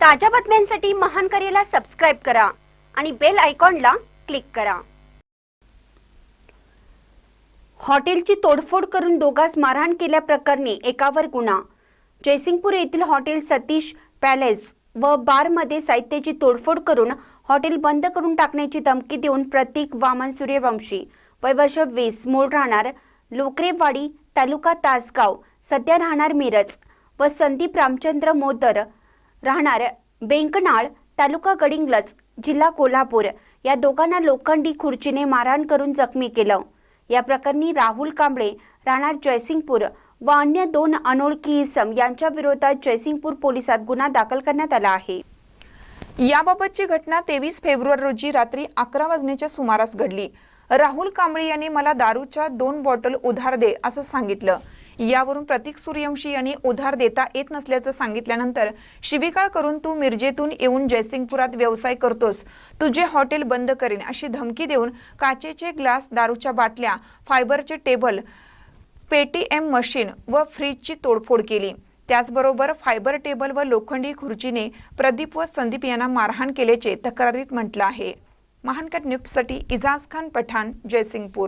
ताज्या बातम्यांसाठी महान करेला सबस्क्राईब करा आणि बेल आयकॉनला क्लिक करा. हॉटेलची तोडफोड करून दोघांस मारहाण केल्याप्रकरणी एकावर गुन्हा. जयसिंगपूर येथील हॉटेल सतीश पॅलेस व बारमध्ये साहित्याची तोडफोड करून हॉटेल बंद करून टाकण्याची धमकी देऊन प्रतीक वामन सूर्यवंशी. वय वर्ष वीस मूळ राहणार लोकरेवाडी तालुका तासगाव. सध्या राहणार मिरज. व संदीप रामचंद्र मोदर राहणार बेंकनाळ तालुका गडिंगलज जिल्हा कोल्हापूर. या दोघांना लोखंडी खुर्चीने मारहाण करून जखमी केलं. या प्रकरणी राहुल कांबळे राहणार जयसिंगपूर व अन्य दोन अनोळखी इसम यांच्या विरोधात जयसिंगपूर पोलिसात गुन्हा दाखल करण्यात आला आहे. याबाबतची घटना तेवीस फेब्रुवारी रोजी रात्री अकरा वाजण्याच्या सुमारास घडली. राहुल कांबळे यांनी मला दारूच्या दोन बॉटल उधार दे असं सांगितलं. यावरून प्रतीक सूर्यवंशी यांनी उधार देता येत नसल्याचं सांगितल्यानंतर शिबिकाळ करून तू मिरजेतून येऊन जयसिंगपुरात व्यवसाय करतोस. तुझे हॉटेल बंद करेन. अशी धमकी देऊन काचेचे ग्लास दारूच्या बाटल्या फायबरचे टेबल पेटीएम मशीन व फ्रीजची तोडफोड केली. त्याचबरोबर फायबर टेबल व लोखंडी खुर्चीने प्रदीप व संदीप यांना मारहाण केल्याचे तक्रारीत म्हटलं आहे. महानकर न्यूजसाठी इजाज खान पठाण जयसिंगपूर.